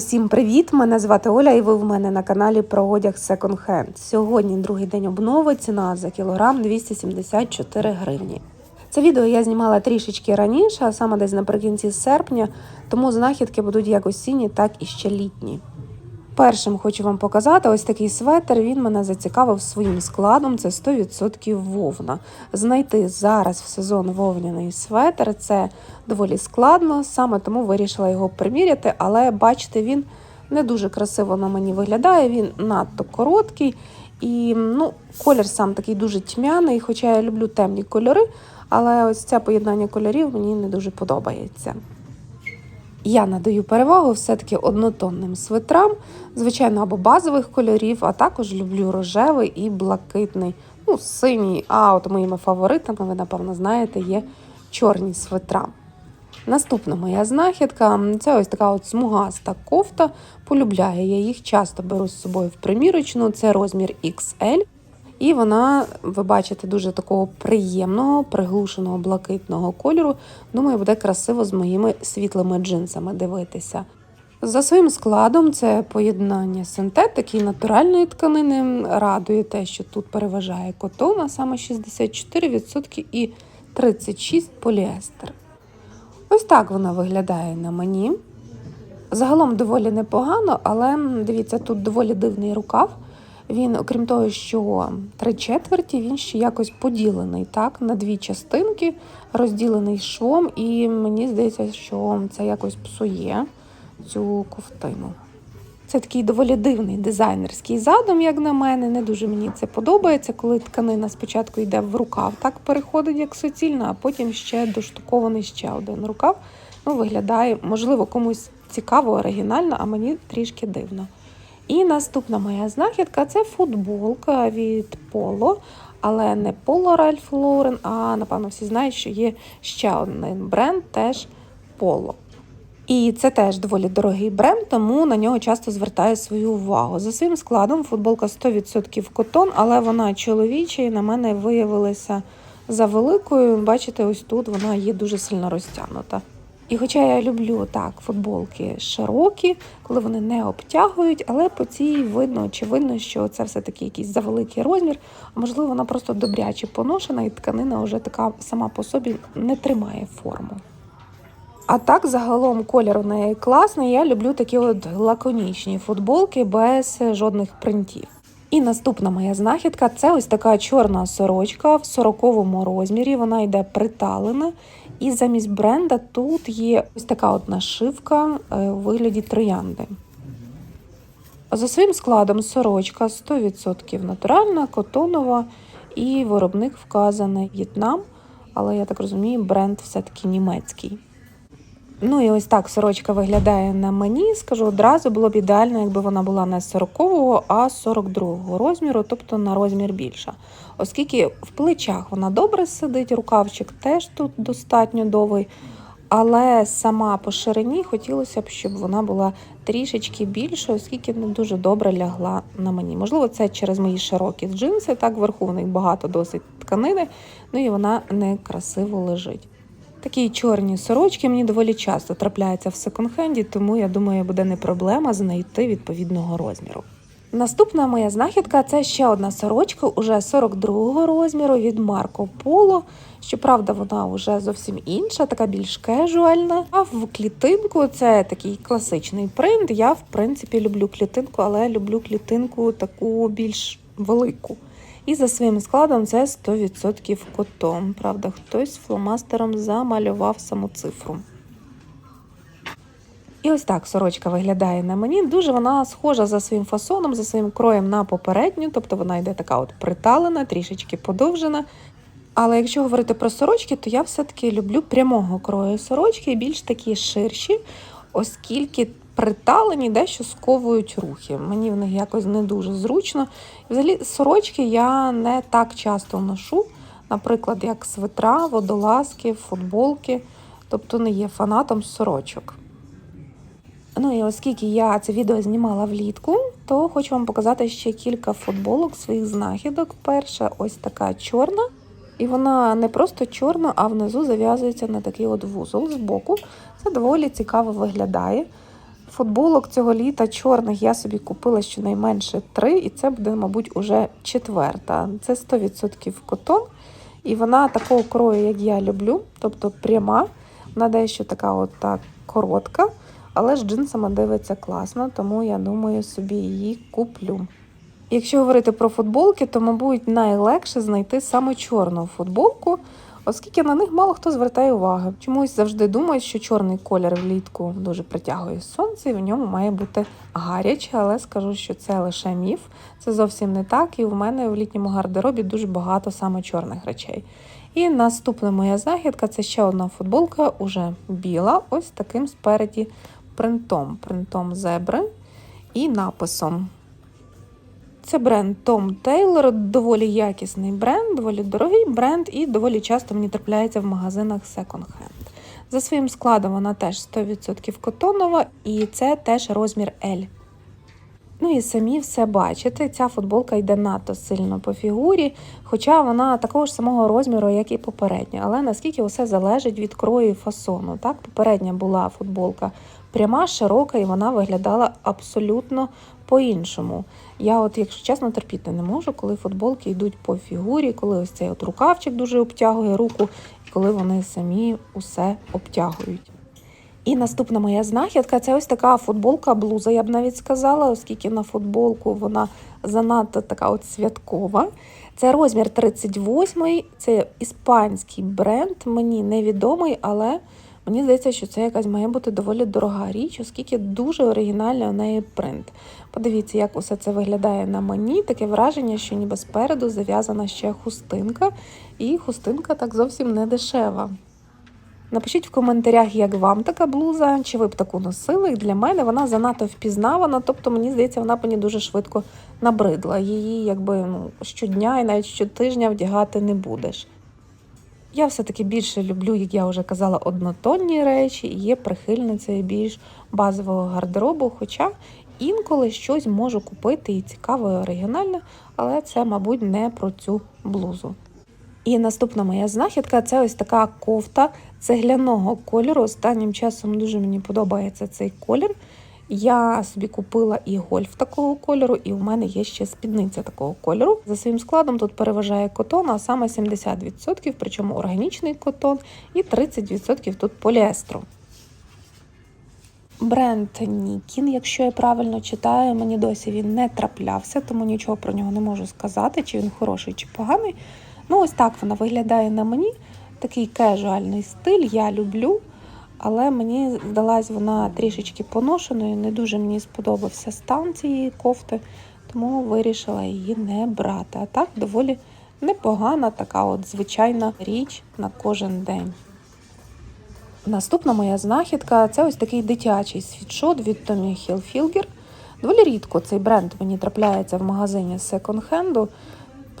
Усім привіт! Мене звати Оля, і ви в мене на каналі про одяг Second Hand. Сьогодні другий день обнови. Ціна за кілограм 274 гривні. Це відео я знімала трішечки раніше, а саме десь наприкінці серпня, тому знахідки будуть як осінні, так і ще літні. Першим хочу вам показати ось такий светр. Він мене зацікавив своїм складом. Це 100% вовна. Знайти зараз в сезон вовняний светр це доволі складно, саме тому вирішила його приміряти, але бачите, він не дуже красиво на мені виглядає. Він надто короткий і ну, колір сам такий дуже тьмяний, хоча я люблю темні кольори, але ось це поєднання кольорів мені не дуже подобається. Я надаю перевагу все-таки однотонним свитрам, звичайно, або базових кольорів, а також люблю рожевий і блакитний, ну, синій. А от моїми фаворитами, ви, напевно, знаєте, є чорні свитра. Наступна моя знахідка це ось така от смугаста кофта. Полюбляю я їх, часто беру з собою в примірочну, це розмір XL. І вона, ви бачите, дуже такого приємного, приглушеного блакитного кольору. Думаю, буде красиво з моїми світлими джинсами дивитися. За своїм складом це поєднання синтетики і натуральної тканини. Радує те, що тут переважає котон, а саме 64% і 36% поліестер. Ось так вона виглядає на мені. Загалом доволі непогано, але дивіться, тут доволі дивний рукав. Він, окрім того, що три четверті, він ще якось поділений так, на дві частинки, розділений швом, і мені здається, що це якось псує цю ковтину. Це такий доволі дивний дизайнерський задум, як на мене. Не дуже мені це подобається, коли тканина спочатку йде в рукав, так переходить як суцільна, а потім ще доштукований ще один рукав. Ну, виглядає, можливо, комусь цікаво, оригінально, а мені трішки дивно. І наступна моя знахідка це футболка від Polo, але не Polo Ralph Lauren, а напевно всі знають, що є ще один бренд, теж Polo. І це теж доволі дорогий бренд, тому на нього часто звертаю свою увагу. За своїм складом футболка 100% котон, але вона чоловіча і на мене виявилася за великою. Бачите, ось тут вона є дуже сильно розтягнута. І хоча я люблю так футболки широкі, коли вони не обтягують, але по цій видно, очевидно, що це все-таки якийсь завеликий розмір, а можливо, вона просто добряче поношена, і тканина вже така сама по собі не тримає форму. А так, загалом, колір у неї класний. Я люблю такі от лаконічні футболки без жодних принтів. І наступна моя знахідка це ось така чорна сорочка в 40-му розмірі. Вона йде приталена. І замість бренда тут є ось така от нашивка у вигляді троянди. За своїм складом сорочка 100% натуральна, котонова і виробник вказаний В'єтнам, але я так розумію, бренд все-таки німецький. Ну і ось так сорочка виглядає на мені. Скажу одразу, було б ідеально, якби вона була не 40-го, а 42-го розміру, тобто на розмір більша. Оскільки в плечах вона добре сидить, рукавчик теж тут достатньо довгий. Але сама по ширині хотілося б, щоб вона була трішечки більша, оскільки не дуже добре лягла на мені. Можливо, це через мої широкі джинси, так вверху в них багато досить тканини, ну і вона некрасиво лежить. Такі чорні сорочки мені доволі часто трапляються в секонд-хенді, тому я думаю, буде не проблема знайти відповідного розміру. Наступна моя знахідка це ще одна сорочка, уже 42-го розміру від Марко Поло. Щоправда, вона вже зовсім інша, така більш кежуальна. А в клітинку це такий класичний принт. Я, в принципі, люблю клітинку, але люблю клітинку таку більш велику. І за своїм складом це 100% котон. Правда, хтось фломастером замалював саму цифру. І ось так сорочка виглядає на мені. Дуже вона схожа за своїм фасоном, за своїм кроєм на попередню, тобто вона йде така от приталена, трішечки подовжена. Але якщо говорити про сорочки, то я все-таки люблю прямого крою сорочки, більш такі ширші, оскільки приталені дещо сковують рухи. Мені в них якось не дуже зручно. Взагалі, сорочки я не так часто ношу, наприклад, як свитра, водолазки, футболки, тобто не є фанатом сорочок. Ну і оскільки я це відео знімала влітку, то хочу вам показати ще кілька футболок своїх знахідок. Перша ось така чорна. І вона не просто чорна, а внизу зав'язується на такий от вузол з боку. Це доволі цікаво виглядає. Футболок цього літа чорних я собі купила щонайменше три, і це буде, мабуть, уже четверта. Це 100% котон. І вона такого крою, як я люблю, тобто пряма. Вона дещо така от так коротка, але з джинсами дивиться класно, тому я думаю, собі її куплю. Якщо говорити про футболки, то, мабуть, найлегше знайти саме чорну футболку, оскільки на них мало хто звертає увагу. Чомусь завжди думають, що чорний колір влітку дуже притягує сонце, і в ньому має бути гаряче, але скажу, що це лише міф. Це зовсім не так. І в мене в літньому гардеробі дуже багато саме чорних речей. І наступна моя знахідка це ще одна футболка, уже біла, ось таким спереді принтом, принтом зебри і написом. Це бренд Tom Taylor, доволі якісний бренд, доволі дорогий бренд і доволі часто мені трапляється в магазинах Second Hand. За своїм складом вона теж 100% котонова, і це теж розмір L. Ну і самі все бачите, ця футболка йде надто сильно по фігурі, хоча вона такого ж самого розміру, як і попередня. Але наскільки все залежить від крою і фасону. Так, попередня була футболка пряма, широка, і вона виглядала абсолютно по-іншому. Я, от, якщо чесно, терпіти не можу, коли футболки йдуть по фігурі, коли ось цей от рукавчик дуже обтягує руку, і коли вони самі усе обтягують. І наступна моя знахідка це ось така футболка блуза, я б навіть сказала, оскільки на футболку вона занадто така от святкова. Це розмір 38 це іспанський бренд, мені невідомий, але мені здається, що це якась має бути доволі дорога річ, оскільки дуже оригінальний у неї принт. Подивіться, як усе це виглядає на мені. Таке враження, що ніби спереду зав'язана ще хустинка, і хустинка так зовсім не дешева. Напишіть в коментарях, як вам така блуза, чи ви б таку носили. Для мене вона занадто впізнавана, тобто мені здається, вона б мені дуже швидко набридла. Її якби ну, щодня і навіть щотижня вдягати не будеш. Я все-таки більше люблю, як я вже казала, однотонні речі і є прихильницею більш базового гардеробу. Хоча інколи щось можу купити і цікаве, і оригінальне, але це, мабуть, не про цю блузу. І наступна моя знахідка це ось така кофта цегляного кольору. Останнім часом дуже мені подобається цей колір. Я собі купила і гольф такого кольору, і в мене є ще спідниця такого кольору. За своїм складом тут переважає котон, а саме 70%, причому органічний котон, і 30% тут поліестру. Бренд Нікін, якщо я правильно читаю, мені досі він не траплявся, тому нічого про нього не можу сказати, чи він хороший, чи поганий. Ну, ось так вона виглядає на мені. Такий кежуальний стиль, я люблю, але мені здалась вона трішечки поношеною. Не дуже мені сподобався стан цієї кофти, тому вирішила її не брати. А так доволі непогана така от звичайна річ на кожен день. Наступна моя знахідка це ось такий дитячий світшот від Tommy Hilfiger. Доволі рідко цей бренд мені трапляється в магазині секонд-хенду.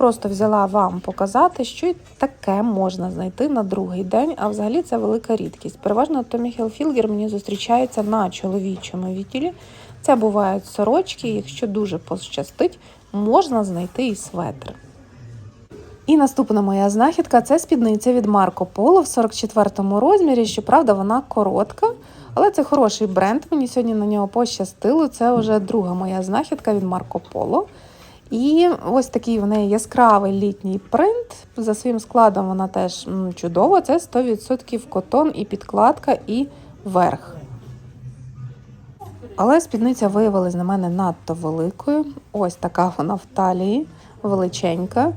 Просто взяла вам показати, що і таке можна знайти на другий день, а взагалі це велика рідкість. Переважно Tommy Hilfiger мені зустрічається на чоловічому відділі. Це бувають сорочки, якщо дуже пощастить, можна знайти і светр. І наступна моя знахідка це спідниця від Марко Поло в 44-му розмірі. Щоправда, вона коротка, але це хороший бренд. Мені сьогодні на нього пощастило. Це вже друга моя знахідка від Марко Поло. І ось такий в неї яскравий літній принт. За своїм складом вона теж чудова. Це 100% котон і підкладка, і верх. Але спідниця виявилась на мене надто великою. Ось така вона в талії, величенька.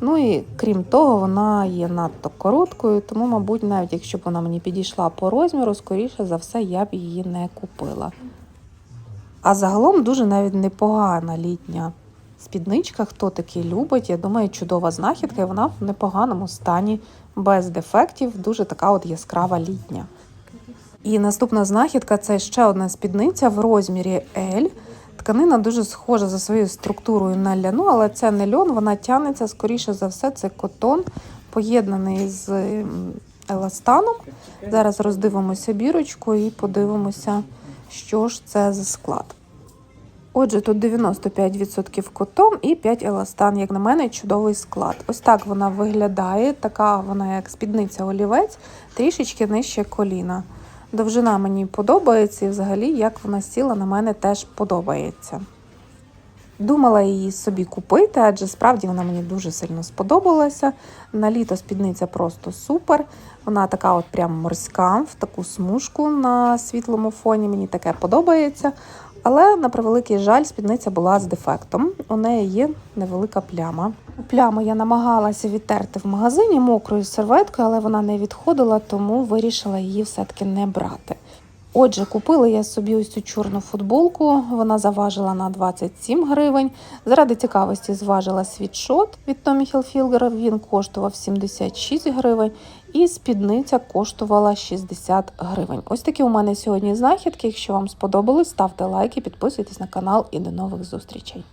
Ну і крім того, вона є надто короткою, тому, мабуть, навіть якщо б вона мені підійшла по розміру, скоріше за все, я б її не купила. А загалом дуже навіть непогана літня спідничка, хто таки любить, я думаю, чудова знахідка, і вона в непоганому стані, без дефектів, дуже така от яскрава літня. І наступна знахідка це ще одна спідниця в розмірі L. Тканина дуже схожа за своєю структурою на ляну, але це не льон, вона тягнеться, скоріше за все, це котон, поєднаний з еластаном. Зараз роздивимося бірочку і подивимося, що ж це за склад. Отже, тут 95% котон і 5 еластан, як на мене, чудовий склад. Ось так вона виглядає, така вона як спідниця олівець, трішечки нижче коліна. Довжина мені подобається, і взагалі, як вона сіла, на мене теж подобається. Думала її собі купити, адже справді вона мені дуже сильно сподобалася. На літо спідниця просто супер. Вона така от прям морська, в таку смужку на світлому фоні. Мені таке подобається. Але на превеликий жаль, спідниця була з дефектом. У неї є невелика пляма. Пляму я намагалася відтерти в магазині мокрою серветкою, але вона не відходила, тому вирішила її все-таки не брати. Отже, купила я собі ось цю чорну футболку. Вона заважила на 27 гривень. Заради цікавості зважила світшот від Tommy Hilfiger. Він коштував 76 гривень, і спідниця коштувала 60 гривень. Ось такі у мене сьогодні знахідки. Якщо вам сподобалось, ставте лайки, підписуйтесь на канал і до нових зустрічей.